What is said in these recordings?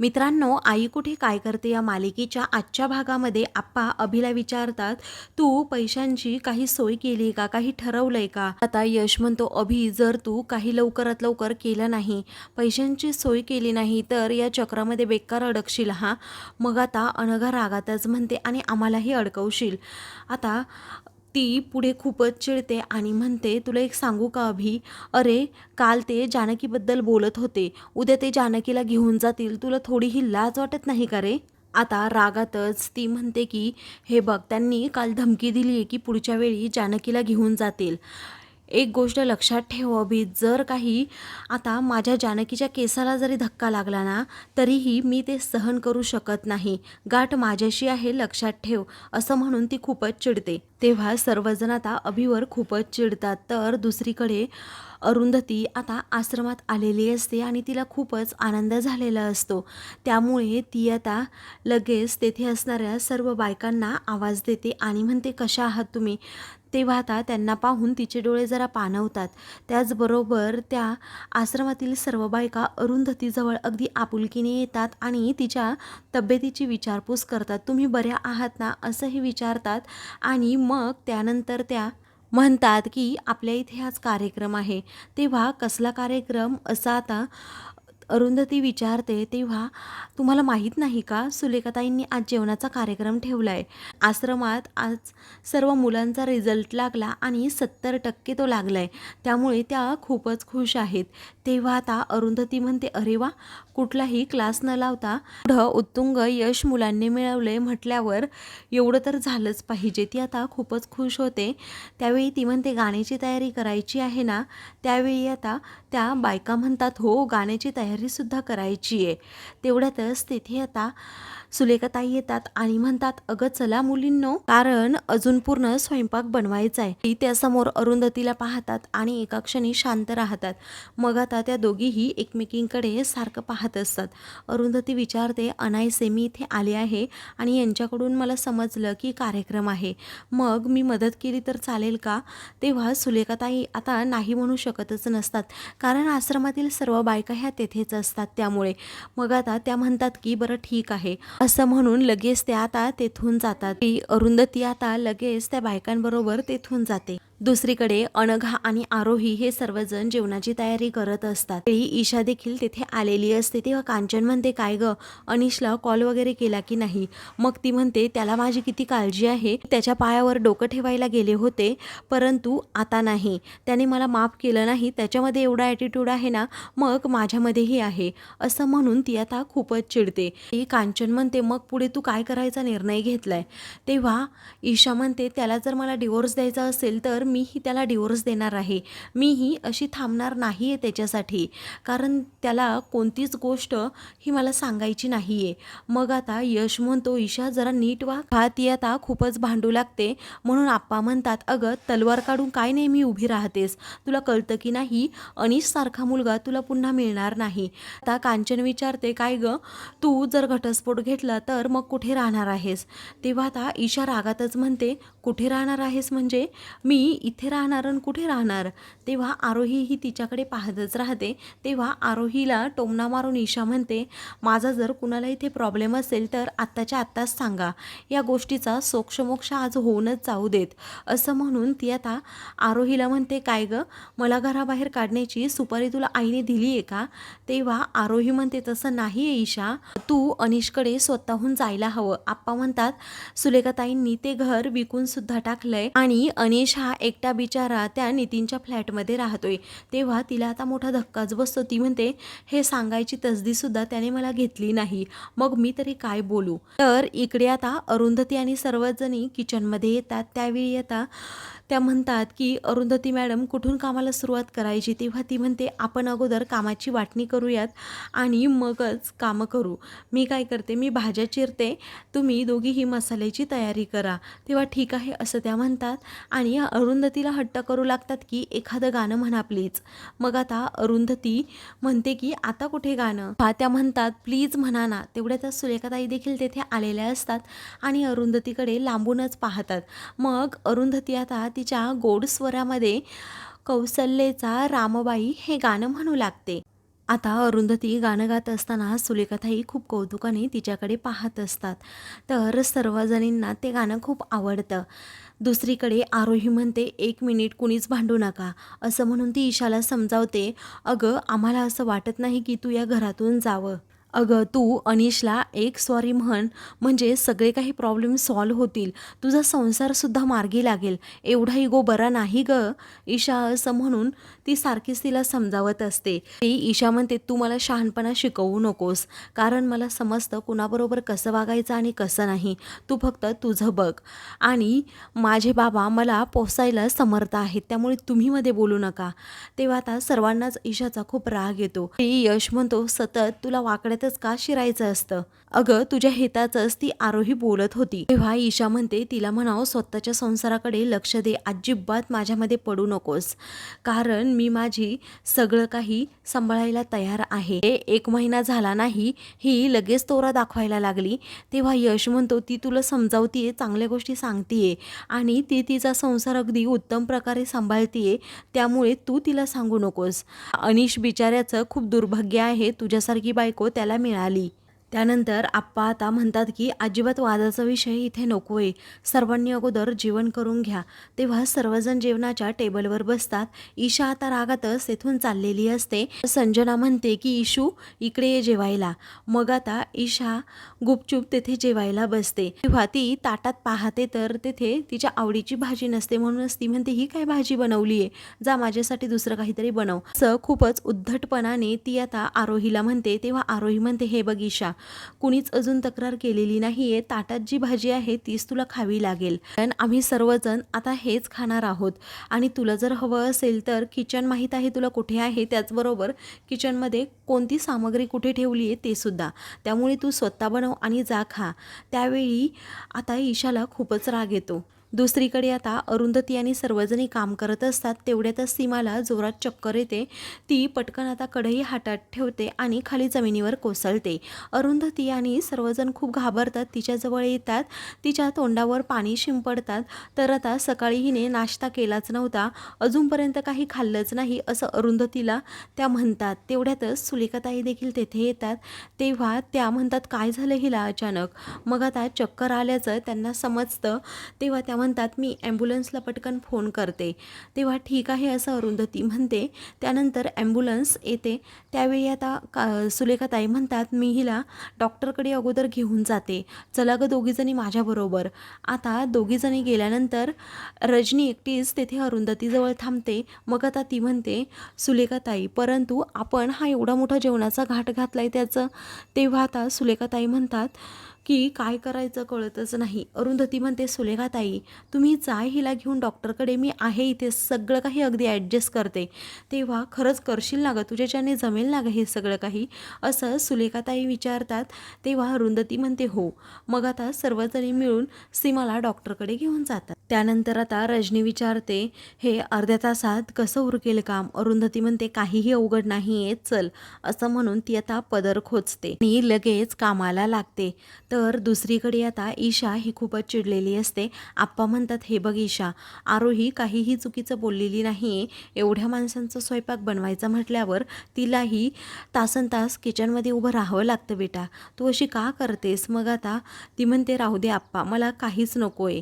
मित्रांनो आई कुठे काय करते या मालिकेच्या आजच्या भागामध्ये आप्पा अभिला विचारतात तू पैशांची काही सोय केली का? काही ठरवलंय का? आता यश म्हणतो अभि जर तू काही लवकरात लवकर केलं नाही पैशांची सोय केली नाही तर या चक्रामध्ये बेकार अडकशील हा? मग आता अनघा रागातच म्हणते आणि आम्हालाही अडकवशील. आता ती पुढे खूपच चिडते आणि म्हणते तुला एक सांगू का अभि? अरे काल ते जानकीबद्दल बोलत होते. उद्या ते जानकीला घेऊन जातील. तुला थोडीही लाज वाटत नाही का रे? आता रागातच ती म्हणते की हे बघ त्यांनी काल धमकी दिली आहे की पुढच्या वेळी जानकीला घेऊन जातील. एक गोष्ट लक्षात ठेव अभि जर काही आता माझ्या जानकीच्या केसाला जरी धक्का लागला ना तरीही मी ते सहन करू शकत नाही. गाठ माझ्याशी आहे लक्षात ठेव. असं म्हणून ती खूपच चिडते. तेव्हा सर्वजण आता अभिवर खूपच चिडतात. तर दुसरीकडे अरुंधती आता आश्रमात आलेली असते आणि तिला खूपच आनंद झालेला असतो. त्यामुळे ती आता लगेच तेथे असणाऱ्या सर्व बायकांना आवाज देते आणि म्हणते कशा आहात तुम्ही? तेव्हा आता त्यांना पाहून तिचे डोळे जरा पाणवतात त्याचबरोबर त्या आश्रमातील सर्व बायका अरुंधतीजवळ अगदी आपुलकीने येतात आणि तिच्या तब्येतीची विचारपूस करतात. तुम्ही बऱ्या आहात ना? असंही विचारतात आणि मग त्यानंतर त्या म्हणतात की आपल्या इथे आज कार्यक्रम आहे. तेव्हा कसला कार्यक्रम? असा आता अरुंधती विचारते तेव्हा तुम्हाला माहीत नाही का सुलेखाताईंनी आज जेवणाचा कार्यक्रम ठेवला आहे आश्रमात आज सर्व मुलांचा रिझल्ट लागला आणि सत्तर टक्के तो लागला आहे त्यामुळे त्या खूपच खुश आहेत. तेव्हा आता अरुंधती म्हणते अरे वा कुठलाही क्लास न लावता पुढं उत्तुंग यश मुलांनी मिळवले म्हटल्यावर एवढं तर झालंच पाहिजे. ती आता खूपच खुश होते. त्यावेळी ती म्हणते गाण्याची तयारी करायची आहे ना त्यावेळी आता त्या बायका म्हणतात हो गाण्याची तयारीसुद्धा करायची आहे. तेवढ्यातच तिथे आता सुलेखाताई येतात आणि म्हणतात अगं चला मुलींनो कारण अजून पूर्ण स्वयंपाक बनवायचा आहे. ती त्यासमोर अरुंधतीला पाहतात आणि एका क्षणी शांत राहतात. मग आता त्या दोघीही एकमेकींकडे सारखं पाहत असतात. अरुंधती विचारते अनायसे मी इथे आले आहे आणि यांच्याकडून मला समजलं की कार्यक्रम आहे. मग मी मदत केली तर चालेल का? तेव्हा सुलेखाताई आता नाही म्हणू शकतच नसतात कारण आश्रमातील सर्व बायका ह्या तेथेच असतात त्यामुळे. मग आता त्या म्हणतात की बरं ठीक आहे. असं म्हणून लगेच त्या आता तेथून जातात. ती अरुंधती आता लगेच त्या बायकांबरोबर तेथून जाते. दुसरीकडे अनघा आणि आरोही हे सर्वजण जेवणाची तयारी करत असतात. तेही ईशा देखील तेथे आलेली असते. तेव्हा कांचन म्हणते काय ग? अनिशला कॉल वगैरे केला की नाही? मग ती म्हणते त्याला माझी किती काळजी आहे. त्याच्या पायावर डोकं ठेवायला गेले होते परंतु आता नाही. त्याने मला माफ केलं नाही. त्याच्यामध्ये एवढा ॲटिट्यूड आहे ना मग माझ्यामध्येही आहे. असं म्हणून ती आता खूपच चिडते. ती कांचन म्हणते मग पुढे तू काय करायचा निर्णय घेतलाय? तेव्हा ईशा म्हणते त्याला जर मला डिवोर्स द्यायचा असेल तर मीही त्याला डिवोर्स देणार आहे. मीही अशी थांबणार नाही आहे त्याच्यासाठी. कारण त्याला कोणतीच गोष्ट ही मला सांगायची नाही आहे मग आता यश म्हणतो ईशा जरा नीट वा खाती आता खूपच भांडू लागते. म्हणून आप्पा म्हणतात अगं तलवार काढून काय नेहमी उभी राहतेस? तुला कळतं की नाही? अनिश सारखा मुलगा तुला पुन्हा मिळणार नाही. आता कांचन विचारते काय ग? तू जर घटस्फोट घेतला तर मग कुठे राहणार आहेस? तेव्हा आता ईशा रागातच म्हणते कुठे राहणार आहेस म्हणजे? मी इथे राहणार आणि कुठे राहणार? तेव्हा आरोही ही तिच्याकडे पाहतच राहते. तेव्हा आरोहीला टोमणा मारून ईशा म्हणते माझा जर कुणाला इथे प्रॉब्लेम असेल तर आत्ताच्या आत्ताच सांगा. या गोष्टीचा सोक्षमोक्ष आज होऊनच जाऊ देत. असं म्हणून ती आता आरोहीला म्हणते काय गं? मला घराबाहेर काढण्याची सुपारी तुला आईने दिली आहे का? तेव्हा आरोही म्हणते तसं नाही आहे ईशा. तू अनिशकडे स्वतःहून जायला हवं. आप्पा म्हणतात सुलेखाताईंनी ते घर विकून सुद्धा टाकलंय. आणि अनिश हा एकटा बिचारा त्या नितीनच्या फ्लॅटमध्ये राहतोय. तेव्हा तिला आता मोठा धक्काच बसतो. ती म्हणते हे सांगायची तसदी सुद्धा त्याने मला घेतली नाही. मग मी तरी काय बोलू? तर इकडे आता अरुंधती आणि सर्वजणी किचनमध्ये येतात. त्यावेळी आता त्या म्हणतात की अरुंधती मॅडम कुठून कामाला सुरुवात करायची? तेव्हा ती म्हणते आपण अगोदर कामाची वाटणी करूयात आणि मगच कामं करू. मी काय करते? मी भाज्या चिरते. तुम्ही दोघीही मसाल्याची तयारी करा. तेव्हा ठीक आहे असं त्या म्हणतात. आणि अरुंधतीला हट्ट करू लागतात की एखादं गाणं म्हणा प्लीज. मग आता अरुंधती म्हणते की आता कुठे गाणं? हा त्या म्हणतात प्लीज म्हणा ना. तेवढ्या त्या सुलेखाताई देखील तेथे आलेल्या असतात आणि अरुंधतीकडे लांबूनच पाहतात. मग अरुंधती आता तिच्या गोड स्वरामध्ये कौसल्येचा रामबाई हे गाणं म्हणू लागते. आता अरुंधती गाणं गात असताना सुलेखाताई खूप कौतुकाने तिच्याकडे पाहत असतात. तर सर्वजणींना ते गाणं खूप आवडतं. दुसरीकडे आरोही म्हणते एक मिनिट कुणीच भांडू नका. असं म्हणून ती ईशाला समजावते अगं आम्हाला असं वाटत नाही की तू या घरातून जावं. अगं तू अनिशला एक सॉरी म्हण म्हणजे सगळे काही प्रॉब्लेम सॉल्व्ह होतील. तुझा संसारसुद्धा मार्गी लागेल. एवढा इगो बरा नाही ग. ईशा असं म्हणून ती सारखीच तिला समजावत असते. ती ईशा म्हणते तू मला शहाणपणा शिकवू नकोस. कारण मला समजतं कुणाबरोबर कसं वागायचं आणि कसं नाही. तू फक्त तुझं बघ. आणि माझे बाबा मला पोसायला समर्थ आहेत. त्यामुळे तुम्ही मध्ये बोलू नका. तेव्हा आता सर्वांनाच ईशाचा खूप राग येतो. ती यश म्हणतो सतत तुला त्यातच का शिरायचं असतं? अगं तुझ्या हिताचंच ती आरोही बोलत होती. तेव्हा ईशा म्हणते तिला म्हणावं स्वतःच्या संसाराकडे लक्ष दे. अजिबात माझ्यामध्ये पडू नकोस. कारण मी माझी सगळं काही सांभाळायला तयार आहे. एक महिना झाला नाही ही लगेच तोरा दाखवायला लागली. तेव्हा यश म्हणतो ती तुला समजावतीये चांगल्या गोष्टी सांगतीये. आणि ती तिचा संसार अगदी उत्तम प्रकारे सांभाळतीये त्यामुळे तू तिला सांगू नकोस. अनिश बिचाऱ्याचं खूप दुर्भाग्य आहे. तुझ्यासारखी बायको त्याला मिळाली. त्यानंतर आप्पा आता म्हणतात की अजिबात वादाचा विषय इथे नको आहे. सर्वांनी अगोदर जेवण करून घ्या. तेव्हा सर्वजण जेवणाच्या टेबलवर बसतात. ईशा आता रागातच तेथून चाललेली असते. संजना म्हणते की ईशू इकडे ये जेवायला. मग आता ईशा गुपचूप तेथे जेवायला बसते. तेव्हा ती ताटात पाहते तर तेथे तिच्या आवडीची भाजी नसते म्हणूनच ती म्हणते ही काय भाजी बनवली आहे? जा माझ्यासाठी दुसरं काहीतरी बनव. असं खूपच उद्धटपणाने ती आता आरोहीला म्हणते. तेव्हा आरोही म्हणते हे बघ ईशा कुणीच अजून तक्रार केलेली नाही आहे ताटात जी भाजी आहे तीच तुला खावी लागेल. कारण आम्ही सर्वजण आता हेच खाणार आहोत. आणि तुला जर हवं असेल तर किचन माहीत आहे तुला कुठे आहे? त्याचबरोबर किचनमध्ये कोणती सामग्री कुठे ठेवली आहे ते सुद्धा. त्यामुळे तू स्वतः बनव आणि जा खा. त्यावेळी आता ईशाला खूपच राग येतो. दुसरीकडे आता अरुंधती आणि सर्वजणी काम करत असतात तेवढ्यातच सीमाला जोरात चक्कर येते. ती पटकन आता कढई हातात ठेवते आणि खाली जमिनीवर कोसळते. अरुंधती आणि सर्वजण खूप घाबरतात तिच्याजवळ येतात तिच्या तोंडावर पाणी शिंपडतात. तर आता सकाळी हिने नाश्ता केलाच नव्हता अजूनपर्यंत काही खाल्लंच नाही असं अरुंधतीला त्या म्हणतात. तेवढ्यातच सुलेखाताई देखील तेथे येतात. तेव्हा त्या म्हणतात काय झालं हिला अचानक? मग आता चक्कर आल्याचं त्यांना समजतं. तेव्हा त्या म्हणतात मी ॲम्ब्युलन्सला पटकन फोन करते. तेव्हा ठीक आहे असं अरुंधती म्हणते. त्यानंतर ॲम्ब्युलन्स येते. त्यावेळी आता का सुलेखाताई म्हणतात मी हिला डॉक्टरकडे अगोदर घेऊन जाते. चला गं दोघीजणी माझ्याबरोबर. आता दोघीजणी गेल्यानंतर रजनी एकटीच तेथे अरुंधतीजवळ थांबते. मग आता ती म्हणते सुलेखाताई परंतु आपण हा एवढा मोठा जेवणाचा घाट घातला आहे त्याचं. तेव्हा आता सुलेखाताई म्हणतात की काय करायचं कळतच नाही. अरुंधती म्हणते सुलेखाताई तुम्ही जा हिला घेऊन डॉक्टरकडे. मी आहे इथे. सगळं काही अगदी ॲडजस्ट करते. तेव्हा खरंच करशील ना गं? तुझ्याच्याने जमेल ना गं हे सगळं काही? असं सुलेखाताई विचारतात. तेव्हा अरुंधती म्हणते हो. मग आता सर्वजणी मिळून सीमाला डॉक्टरकडे घेऊन जातात. त्यानंतर आता रजनी विचारते हे अर्ध्या तासात कसं उरकेल काम? अरुंधती म्हणते काहीही अवघड नाही आहे चल असं म्हणून ती आता पदर खोचते आणि लगेच कामाला लागते. तर दुसरीकडे आता ईशा ही खूपच चिडलेली असते. आप्पा म्हणतात हे बघ ईशा आरोही काहीही चुकीचं बोललेली नाही आहे एवढ्या माणसांचा स्वयंपाक बनवायचा म्हटल्यावर तिलाही तासन तास किचनमध्ये उभं राहावं लागतं बेटा. तू अशी का करतेस? मग आता ती म्हणते राहू दे आप्पा मला काहीच नको आहे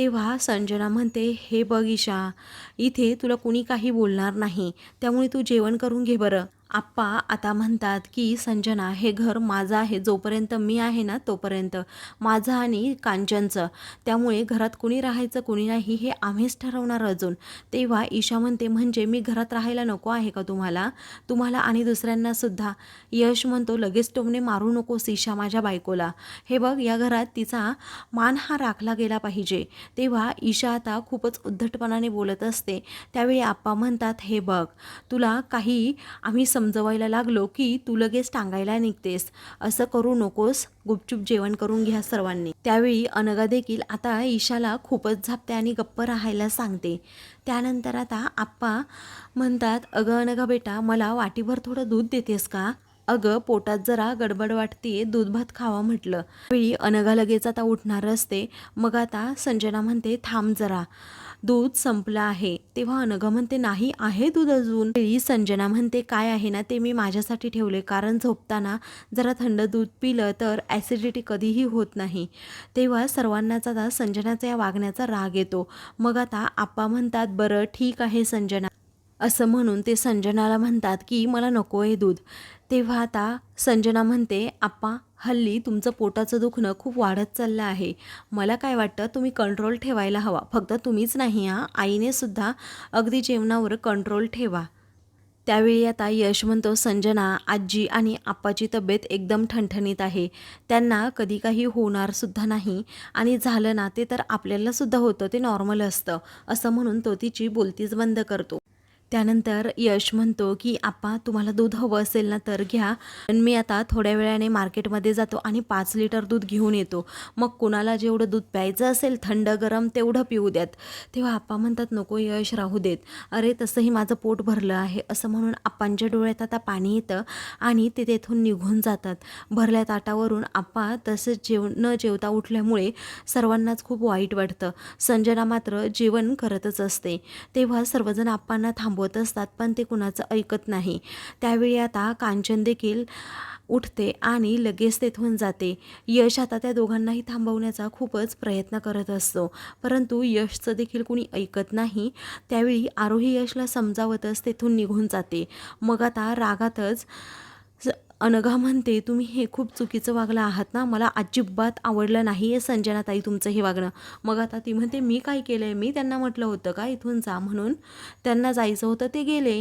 तेव्हा संजना म्हणते हे बघ ईशा इथे तुला कुणी काही बोलणार नाही त्यामुळे तू जेवण करून घे बरं. आप्पा आता म्हणतात की संजना हे घर माझं आहे. जोपर्यंत मी आहे ना तोपर्यंत. माझं आणि कांचनचं. त्यामुळे घरात कुणी राहायचं कुणी नाही हे आम्हीच ठरवणार अजून. तेव्हा ईशा म्हणते म्हणजे मी घरात राहायला नको आहे का तुम्हाला? तुम्हाला आणि दुसऱ्यांना सुद्धा. यश म्हणतो लगेच टोमने मारू नकोस ईशा माझ्या बायकोला. हे बघ या घरात तिचा मान हा राखला गेला पाहिजे. तेव्हा ईशा आता खूपच उद्धटपणाने बोलत असते. त्यावेळी आप्पा म्हणतात हे बघ तुला काही आम्ही समजवायला लागलो की तू लगेच टांगायला निघतेस. असं करू नकोस. गुपचूप जेवण करून घ्या सर्वांनी. त्यावेळी अनगा देखील आता ईशाला खूपच झापते आणि गप्प राहायला सांगते. त्यानंतर आता आप्पा म्हणतात अगं अनगा बेटा मला वाटीभर थोडं दूध देतेस का? अगं पोटात जरा गडबड वाटते दूध भात खावा म्हटलं. वेळी अनघा लगेच आता उठणार असते. मग आता संजना म्हणते थांब जरा. दूध संपलं आहे. तेव्हा अनघा म्हणते नाही आहे दूध अजून. वेळी संजना म्हणते काय आहे ना ते मी माझ्यासाठी ठेवले कारण झोपताना जरा थंड दूध पिलं तर ॲसिडिटी कधीही होत नाही. तेव्हा सर्वांनाच आता संजनाचा या वागण्याचा राग येतो. मग आता आप्पा म्हणतात बरं ठीक आहे संजना. असं म्हणून ते संजनाला म्हणतात की मला नको आहे दूध. तेव्हा आता संजना म्हणते आप्पा हल्ली तुमचं पोटाचं दुखणं खूप वाढत चाललं आहे. मला काय वाटतं तुम्ही कंट्रोल ठेवायला हवा. फक्त तुम्हीच नाही हा. आईने सुद्धा अगदी जेवणावर कंट्रोल ठेवा. त्यावेळी आता यश म्हणतो संजना आजी आणि आप्पाची तब्येत एकदम ठणठणीत आहे. त्यांना कधी काही होणारसुद्धा नाही. आणि झालं ना ते तर आपल्यालासुद्धा होतं. ते नॉर्मल असतं. असं म्हणून तो तिची बोलतीच बंद करतो. त्यानंतर यश म्हणतो की आप्पा तुम्हाला दूध हवं असेल ना तर घ्या. पण मी आता थोड्या वेळाने मार्केटमध्ये जातो आणि पाच लिटर दूध घेऊन येतो. मग कुणाला जेवढं दूध प्यायचं असेल थंड गरम तेवढं पिऊ द्यात. तेव्हा आप्पा म्हणतात नको यश राहू देत. अरे तसंही माझं पोट भरलं आहे. असं म्हणून आप्पांच्या डोळ्यात आता पाणी येतं आणि ते तेथून निघून जातात. भरल्या ताटावरून आप्पा तसंच जेव न जेवता उठल्यामुळे सर्वांनाच खूप वाईट वाटतं. संजना मात्र जेवण करतच असते. तेव्हा सर्वजण आप्पांना थांबवत असतात पण ते कुणाचं ऐकत नाही. त्यावेळी आता कांचन देखील उठते आणि लगेच तेथून जाते. यश आता त्या दोघांनाही थांबवण्याचा खूपच प्रयत्न करत असतो. परंतु यशचं देखील कुणी ऐकत नाही. त्यावेळी आरोही यशला समजावतच तेथून निघून जाते. मग आता रागातच अनघा म्हणते तुम्ही हे खूप चुकीचं वागलं आहात ना मला अजिबात आवडलं नाही आहे संजनाताई तुमचं हे वागणं. मग आता ती म्हणते मी काय केलं आहे मी त्यांना म्हटलं होतं का इथून जा? म्हणून त्यांना जायचं होतं ते गेले.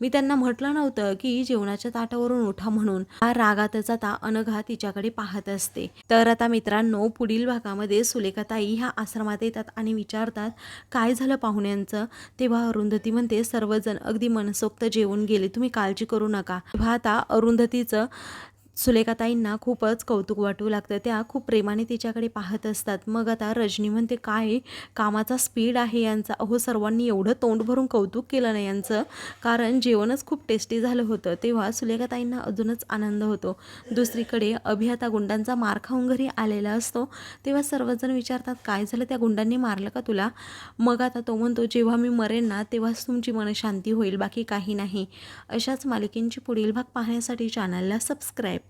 मी त्यांना म्हटलं नव्हतं की जेवणाच्या ताटावरून उठा म्हणून. हा रागातच आता अनघा तिच्याकडे पाहत असते. तर आता मित्रांनो पुढील भागामध्ये सुलेखाताई ह्या आश्रमात येतात आणि विचारतात काय झालं पाहुण्यांचं? तेव्हा अरुंधती म्हणते सर्वजण अगदी मनसोक्त जेवून गेले तुम्ही काळजी करू नका. तेव्हा आता अरुंधतीचं 嗯。सुलेखाताईंना खूपच कौतुक वाटू लागतं. त्या खूप प्रेमाने तिच्याकडे पाहत असतात. मग आता रजनी म्हणते काय? कामाचा स्पीड आहे यांचा. अहो सर्वांनी एवढं तोंड भरून कौतुक केलं ना यांचं. कारण जेवणच खूप टेस्टी झालं होतं. तेव्हा सुलेखाताईंना अजूनच आनंद होतो. दुसरीकडे अभि आता गुंडांचा मार खाऊन घरी आलेला असतो. तेव्हा सर्वजण विचारतात काय झालं? त्या गुंडांनी मारलं का तुला? मग आता तो म्हणतो जेव्हा मी मरेन ना तेव्हाच तुमची मनशांती होईल. बाकी काही नाही. अशाच मालिकेंची पुढील भाग पाहण्यासाठी चॅनलला सबस्क्राईब